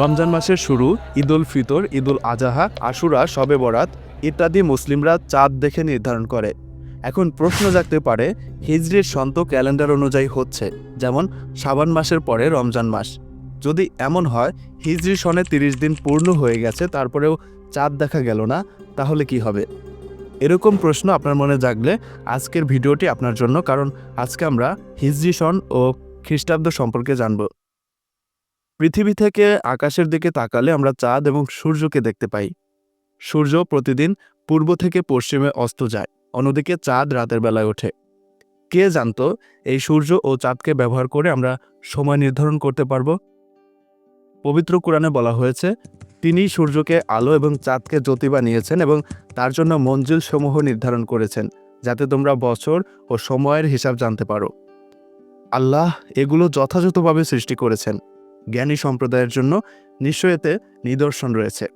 রমজান মাসের শুরু, ঈদ উল ফিতর, ঈদ উল আজাহা আশুরা, শবে বরাত ইত্যাদি মুসলিমরা চাঁদ দেখে নির্ধারণ করে। এখন প্রশ্ন জাগতে পারে, হিজরির সন্ত ক্যালেন্ডার অনুযায়ী হচ্ছে, যেমন সাবান মাসের পরে রমজান মাস। যদি এমন হয়, হিজরি সনে তিরিশ দিন পূর্ণ হয়ে গেছে, তারপরেও চাঁদ দেখা গেল না, তাহলে কি হবে? এরকম প্রশ্ন আপনার মনে জাগলে আজকের ভিডিওটি আপনার জন্য, কারণ আজকে আমরা হিজরি সন ও খ্রিস্টাব্দ সম্পর্কে জানব। পৃথিবী থেকে আকাশের দিকে তাকালে আমরা চাঁদ এবং সূর্যকে দেখতে পাই। সূর্য প্রতিদিন পূর্ব থেকে পশ্চিমে অস্ত যায়, অন্যদিকে চাঁদ রাতের বেলায় ওঠে। কে জানতো এই সূর্য ও চাঁদকে ব্যবহার করে আমরা সময় নির্ধারণ করতে পারব? পবিত্র কোরআনে বলা হয়েছে, তিনি সূর্যকে আলো এবং চাঁদকে জ্যোতি বানিয়েছেন এবং তার জন্য মঞ্জিল সমূহ নির্ধারণ করেছেন, যাতে তোমরা বছর ও সময়ের হিসাব জানতে পারো। আল্লাহ এগুলো যথাযথভাবে সৃষ্টি করেছেন। জ্ঞানী সম্প্রদায়ের জন্য নিশ্চয় এতে নিদর্শন রয়েছে।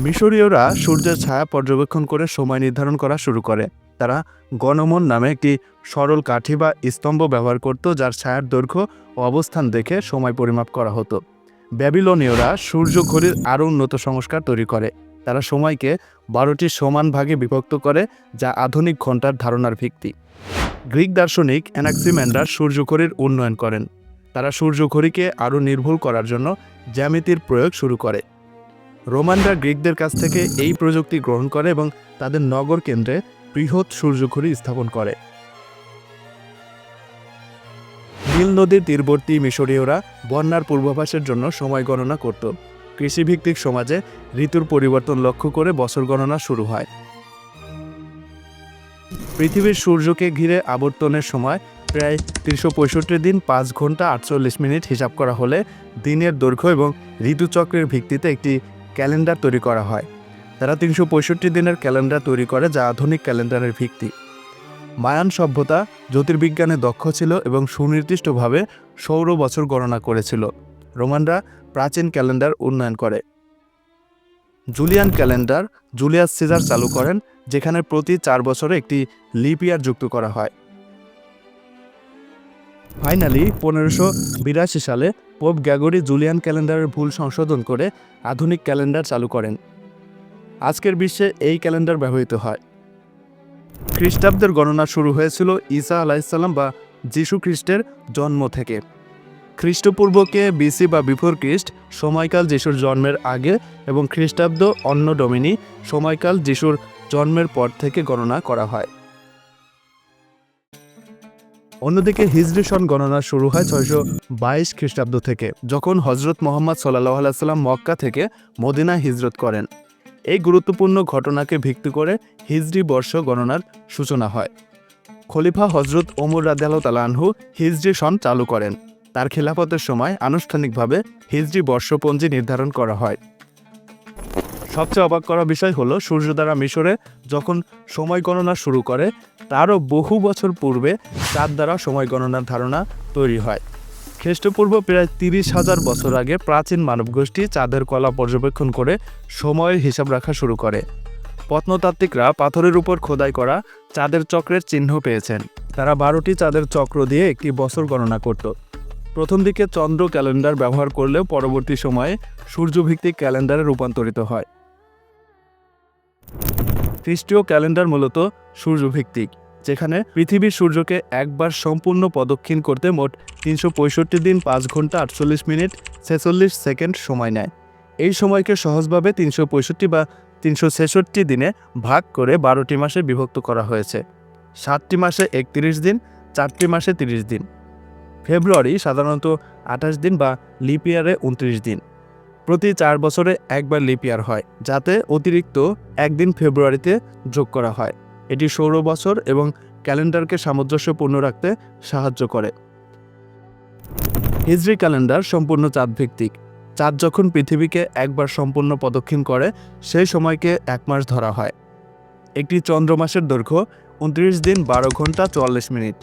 মিশরীয়রা সূর্যের ছায়া পর্যবেক্ষণ করে সময় নির্ধারণ করা শুরু করে। তারা গণমন নামে একটি সরল কাঠি বা স্তম্ভ ব্যবহার করত, যার ছায়ার দৈর্ঘ্য ও অবস্থান দেখে সময় পরিমাপ করা হতো। ব্যাবিলনীয়রা সূর্য ঘড়ির আরও উন্নত সংস্কার তৈরি করে। তারা সময়কে বারোটি সমান ভাগে বিভক্ত করে, যা আধুনিক ঘণ্টার ধারণার ভিত্তি। গ্রিক দার্শনিক অ্যানাক্সিম্যান্ডার সূর্যঘড়ির উন্নয়ন করেন। তারা সূর্যঘড়িকে আরও নির্ভুল করার জন্য জ্যামিতির প্রয়োগ শুরু করে। রোমানরা গ্রিকদের কাছ থেকে এই প্রযুক্তি গ্রহণ করে এবং তাদের নগর কেন্দ্রে বৃহৎ সূর্যঘড়ি স্থাপন করে। নীল নদীর তীরবর্তী মিশরীয়রা বন্যার পূর্বাভাসের জন্য সময় গণনা করত। কৃষিভিত্তিক সমাজে ঋতুর পরিবর্তন লক্ষ্য করে বছর গণনা শুরু হয়। পৃথিবীর সূর্যকে ঘিরে আবর্তনের সময় প্রায় তিনশো পঁয়ষট্টি দিন পাঁচ ঘণ্টা আটচল্লিশ মিনিট হিসাব করা হলে দিনের দৈর্ঘ্য এবং ঋতুচক্রের ভিত্তিতে একটি ক্যালেন্ডার তৈরি করা হয়। তারা তিনশো পঁয়ষট্টি দিনের ক্যালেন্ডার তৈরি করে যা আধুনিক ক্যালেন্ডারের ভিত্তি। মায়ান সভ্যতা জ্যোতির্বিজ্ঞানে দক্ষ ছিল এবং সুনির্দিষ্টভাবে সৌর বছর গণনা করেছিল। রোমানরা প্রাচীন ক্যালেন্ডার উন্নয়ন করে। জুলিয়ান ক্যালেন্ডার জুলিয়াস সিজার চালু করেন, যেখানে প্রতি চার বছরে একটি লিপিয়ার যুক্ত করা হয়। ফাইনালি পনেরোশো বিরাশি সালে পোপ গ্যাগরি জুলিয়ান ক্যালেন্ডারের ভুল সংশোধন করে আধুনিক ক্যালেন্ডার চালু করেন। আজকের বিশ্বে এই ক্যালেন্ডার ব্যবহৃত হয়। খ্রিস্টাব্দের গণনা শুরু হয়েছিল ঈসা আলাইসাল্লাম বা যীশু খ্রিস্টের জন্ম থেকে। খ্রিস্টপূর্বকে বিসি বা বিফোর খ্রিস্ট, সময়কাল যিশুর জন্মের আগে এবং খ্রিস্টাব্দ অন্য ডমিনি, সময়কাল যিশুর জন্মের পর থেকে গণনা করা হয়। অন্যদিকে হিজরি সন গণনা শুরু হয় ছয়শো বাইশ খ্রিস্টাব্দ থেকে, যখন হজরত মোহাম্মদ সাল্লাহ আলাইসাল্লাম মক্কা থেকে মদিনায় হিজরত করেন। এই গুরুত্বপূর্ণ ঘটনাকে ভিত্তি করে হিজরি বর্ষ গণনার সূচনা হয়। খলিফা হজরত ওমর রাদিয়াল্লাহু তাআলা হিজরি সন চালু করেন। তার খেলাফতের সময় আনুষ্ঠানিকভাবে হিজরি বর্ষপঞ্জি নির্ধারণ করা হয়। সবচেয়ে অবাক করা বিষয় হলো সূর্য দ্বারা মিশরে যখন সময় গণনা শুরু করে, তারও বহু বছর পূর্বে চাঁদ দ্বারা সময় গণনার ধারণা তৈরি হয়। খ্রিস্টপূর্ব প্রায় তিরিশ হাজার বছর আগে প্রাচীন মানবগোষ্ঠী চাঁদের কলা পর্যবেক্ষণ করে সময়ের হিসাব রাখা শুরু করে। প্রত্নতাত্ত্বিকরা পাথরের উপর খোদাই করা চাঁদের চক্রের চিহ্ন পেয়েছেন। তারা বারোটি চাঁদের চক্র দিয়ে একটি বছর গণনা করত। প্রথম দিকে চন্দ্র ক্যালেন্ডার ব্যবহার করলেও পরবর্তী সময়ে সূর্যভিত্তিক ক্যালেন্ডারে রূপান্তরিত হয়। খ্রিস্টীয় ক্যালেন্ডার মূলত সূর্যভিত্তিক, যেখানে পৃথিবীর সূর্যকে একবার সম্পূর্ণ প্রদক্ষিণ করতে মোট তিনশো পঁয়ষট্টি দিন পাঁচ ঘণ্টা আটচল্লিশ মিনিট ছেচল্লিশ সেকেন্ড সময় নেয়। এই সময়কে সহজভাবে তিনশো পঁয়ষট্টি বা তিনশো ছেষট্টি দিনে ভাগ করে বারোটি মাসে বিভক্ত করা হয়েছে। সাতটি মাসে একত্রিশ দিন, চারটি মাসে তিরিশ দিন। ফেব্রুয়ারি সাধারণত আঠাশ দিন বা লিপিয়ারে উনত্রিশ দিন। প্রতি চার বছরে একবার লিপ ইয়ার হয়, যাতে অতিরিক্ত একদিন ফেব্রুয়ারিতে যোগ করা হয়। এটি সৌর বছর এবং ক্যালেন্ডারকে সামঞ্জস্যপূর্ণ রাখতে সাহায্য করে। হিজরি ক্যালেন্ডার সম্পূর্ণ চাঁদ ভিত্তিক চাঁদ যখন পৃথিবীকে একবার সম্পূর্ণ প্রদক্ষিণ করে, সেই সময়কে এক মাস ধরা হয়। একটি চন্দ্রমাসের দৈর্ঘ্য উনত্রিশ দিন বারো ঘণ্টা চুয়াল্লিশ মিনিট।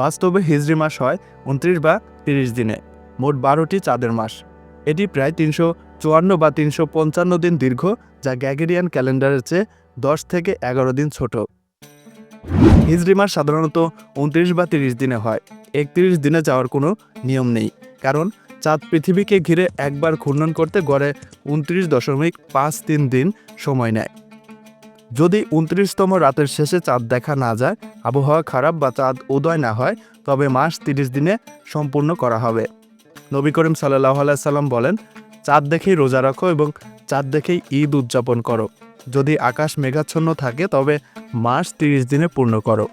বাস্তবে হিজরি মাস হয় উনত্রিশ বা তিরিশ দিনে। মোট বারোটি চাঁদের মাস। এটি প্রায় তিনশো চুয়ান্ন বা তিনশো পঞ্চান্ন দিন দীর্ঘ, যা গ্যাগেরিয়ান ক্যালেন্ডারের চেয়ে দশ থেকে এগারো দিন ছোট। হিজরি মাস সাধারণত উনত্রিশ বা তিরিশ দিনে হয়। একত্রিশ দিনে যাওয়ার কোনো নিয়ম নেই, কারণ চাঁদ পৃথিবীকে ঘিরে একবার ঘূর্ণন করতে গড়ে উনত্রিশ দশমিক পাঁচ তিন দিন সময় নেয়। যদি উনত্রিশতম রাতের শেষে চাঁদ দেখা না যায়, আবহাওয়া খারাপ বা চাঁদ উদয় না হয়, তবে মাস তিরিশ দিনে সম্পূর্ণ করা হবে। নবী করিম সাল্লাহ সাল্লাম বলেন, চাঁদ দেখেই রোজা রাখো এবং চাঁদ দেখেই ঈদ উদযাপন করো। যদি আকাশ মেঘাচ্ছন্ন থাকে, তবে মাস তিরিশ দিনে পূর্ণ করো।